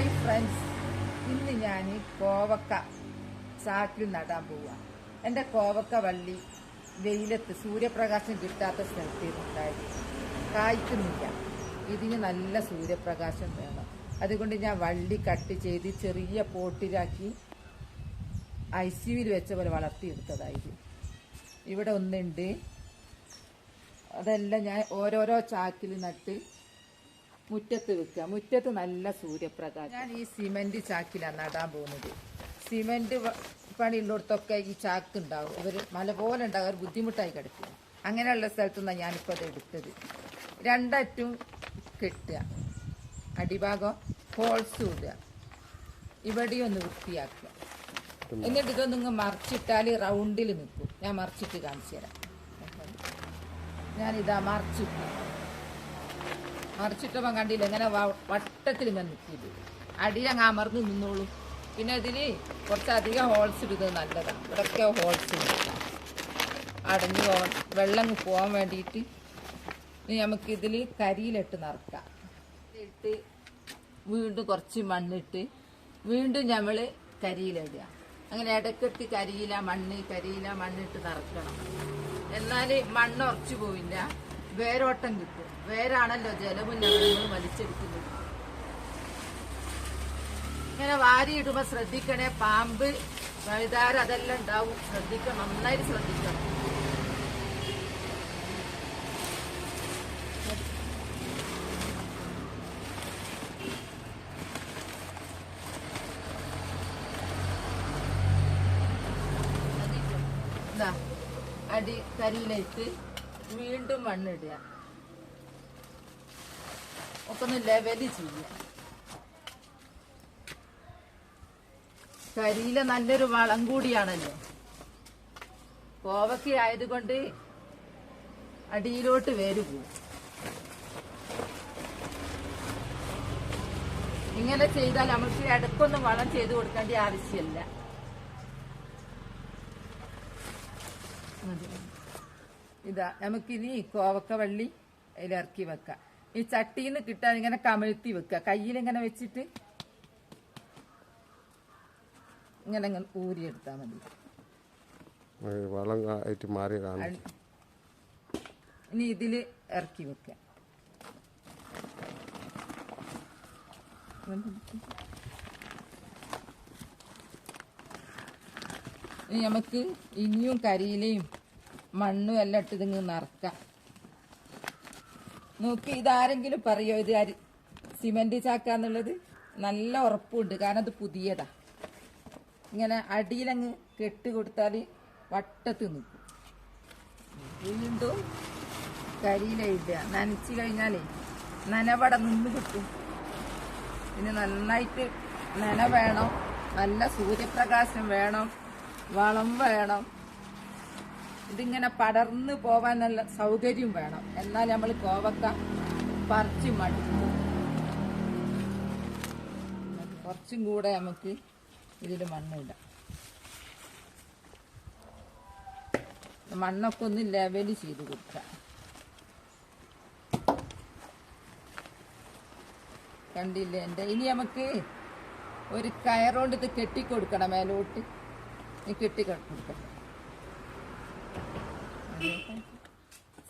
Hi friends ഇന്ന് ഞാൻ കോവക്ക ചാക്കിൽ നടാൻ പോവാ. എന്റെ കോവക്ക വള്ളി വെയിലത്ത് സൂര്യപ്രകാശം കിട്ടാത്ത സ്ഥലത്ത് ഉണ്ടായി കായ്ക്കുന്നില്ല. ഇതിന് നല്ല സൂര്യപ്രകാശം വേണം. അതുകൊണ്ട് ഞാൻ വള്ളി കട്ട് ചെയ്ത് ചെറിയ പോട്ടിലാക്കി ഐ സി യുവിൽ വെച്ച പോലെ വളർത്തിയെടുത്തതായിരിക്കും ഇവിടെ ഒന്നുണ്ട്. അതെല്ലാം ഞാൻ ഓരോരോ ചാക്കിൽ നട്ട് മുറ്റത്ത് വെക്കുക. മുറ്റത്ത് നല്ല സൂര്യപ്രകാശം. ഞാൻ ഈ സിമെന്റ് ചാക്കിലാണ് നടാൻ പോകുന്നത്. സിമെന്റ് പണിയുള്ളിടത്തൊക്കെ ഈ ചാക്ക് ഉണ്ടാവും. ഇവർ മല പോലെ ഉണ്ടാവും. ഒരു ബുദ്ധിമുട്ടായി കിടക്കുക അങ്ങനെയുള്ള സ്ഥലത്തു നിന്നാണ് ഞാനിപ്പോൾ അത് എടുത്തത്. രണ്ടറ്റും കെട്ടുക. അടിഭാഗം ഹോൾസ് ഇടുക. ഇവിടെയും ഒന്ന് വൃത്തിയാക്കുക. എന്നിട്ട് ഇതൊന്നും ഇങ്ങ് മറിച്ചിട്ടാൽ റൗണ്ടിൽ നിൽക്കും. ഞാൻ മറിച്ചിട്ട് കാണിച്ചു തരാം. ഞാനിതാ മറിച്ചിട്ടു. മറിച്ചിട്ടപ്പോൾ കണ്ടില്ല. ഇങ്ങനെ വട്ടത്തിൽ ഇങ്ങനെ അടിയിലങ്ങ് അമർന്ന് നിന്നോളൂ. പിന്നെ ഇതിന് കുറച്ചധികം ഹോൾസ് ഇടുന്നത് നല്ലതാണ് ഇവിടെയൊക്കെ ഹോൾസ് അടഞ്ഞു പോകാൻ വെള്ളം പോകാൻ വേണ്ടിയിട്ട് ഇനി നമുക്ക് ഇതിൽ കരിയിലിട്ട് നിറക്കാം. ഇട്ട് വീണ്ടും കുറച്ച് മണ്ണിട്ട് വീണ്ടും നമ്മൾ കരിയിലിടുക. അങ്ങനെ ഇടയ്ക്കിട്ട് കരിയില മണ്ണ് കരിയില മണ്ണിട്ട് നിറക്കണം. എന്നാൽ മണ്ണ് ഉറച്ചു പോവില്ല. വേരോട്ടം കിട്ടും. വേരാണല്ലോ ജലവും ലവണങ്ങളും വലിച്ചെടുക്കുന്നത്. ഇങ്ങനെ വാരിയിടുമ്പോ ശ്രദ്ധിക്കണേ പാമ്പ് വഴുതാര അതെല്ലാം ഉണ്ടാവും. ശ്രദ്ധിക്കണം നന്നായിട്ട് ശ്രദ്ധിക്കണം. അടി കരിയിലേക്ക് വീണ്ടും മണ്ണിടുക. ഒക്കെ ഒന്ന് ലെവൽ ചെയ്യുക. കരിയില നല്ലൊരു വളം കൂടിയാണല്ലോ. കോവക്ക ആയതുകൊണ്ട് അടിയിലോട്ട് വേര് പോവും. ഇങ്ങനെ ചെയ്താൽ നമുക്ക് ഇടക്കൊന്നും വളം ചെയ്ത് കൊടുക്കേണ്ട ആവശ്യമില്ല. ഇതാ നമുക്കിനി കോവക്ക വള്ളി അതിലിറക്കി വെക്കാം. ഈ ചട്ടിന്ന് കിട്ടാൻ ഇങ്ങനെ കമഴ്ത്തി വെക്കുക. കയ്യിൽ ഇങ്ങനെ വെച്ചിട്ട് ഇങ്ങനെ ഇങ്ങനെ ഊരിയെടുത്താൽ മതി. വളം ആയിട്ട് മാറി ഇനി ഇതിൽ ഇറക്കി വെക്കുക. ഇനി നമുക്ക് ഇനിയും കരിയിലയും മണ്ണും എല്ലാം ഇട്ട് ഇതിങ്ങ് നിറക്കാം നോക്കി ഇതാരെങ്കിലും പറയോ ഇത് അരി സിമെന്റ് ചാക്കാന്നുള്ളത് നല്ല ഉറപ്പുണ്ട് കാരണം അത് പുതിയതാ. ഇങ്ങനെ അടിയിലങ്ങ് കെട്ട് കൊടുത്താൽ വട്ടത്ത് നിൽക്കും വീണ്ടും കരിയില നനച്ചു നനച്ച് കഴിഞ്ഞാലേ നനവട നിന്ന് കിട്ടും. പിന്നെ നന്നായിട്ട് നന വേണം. നല്ല സൂര്യപ്രകാശം വേണം. വളം വേണം. ഇതിങ്ങനെ പടർന്ന് പോവാൻ നല്ല സൗകര്യം വേണം. എന്നാൽ നമ്മൾ കോവക്ക പറിച്ച് മടുക്കും കുറച്ചും കൂടെ നമുക്ക് ഇതിൽ മണ്ണിടാം. മണ്ണൊക്കെ ഒന്ന് ലെവൽ ചെയ്ത് കൊടുക്കാം. കണ്ടില്ലേ എന്റെ? ഇനി നമുക്ക് ഒരു കയറുകൊണ്ട് ഇത് കെട്ടിക്കൊടുക്കണം മേലോട്ട്. ഈ കെട്ടി കൊടുക്കണം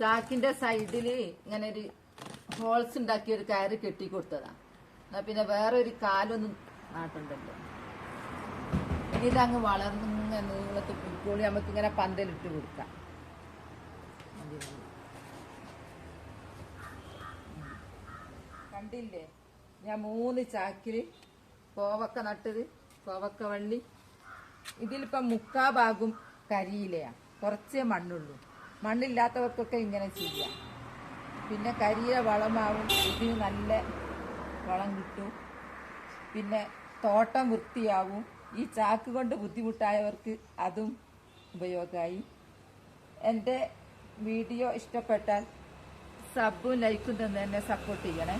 ചാക്കിന്റെ സൈഡിൽ ഇങ്ങനെ ഒരു ഹോൾസ് ഉണ്ടാക്കി ഒരു കയറ് കെട്ടി കൊടുത്തതാ. എന്നാ പിന്നെ വേറെ ഒരു കാലൊന്നും നാട്ടുണ്ടല്ലോ. ഇതങ്ങ് വളർന്ന് ഇങ്ങനെ നീളത്ത് പുൽക്കോളി നമുക്ക് ഇങ്ങനെ പന്തലിട്ട് കൊടുക്കാം. കണ്ടില്ലേ? ഞാൻ മൂന്ന് ചാക്കിൽ കോവക്ക നട്ടത് കോവക്ക വള്ളി. ഇതിലിപ്പം മുക്കാ ഭാഗം കരിയിലയാ. കുറച്ചേ മണ്ണുള്ളൂ. മണ്ണില്ലാത്തവർക്കൊക്കെ ഇങ്ങനെ ചെയ്യാം. പിന്നെ കരിയ വളമാവും ഇതിന് നല്ല വളം കിട്ടും. പിന്നെ തോട്ടം വൃത്തിയാവും. ഈ ചാക്ക് കൊണ്ട് ബുദ്ധിമുട്ടായവർക്ക് അതും ഉപയോഗമായി. എന്റെ വീഡിയോ ഇഷ്ടപ്പെട്ടാൽ സബും ലൈക്കും തന്നെ സപ്പോർട്ട് ചെയ്യണേ.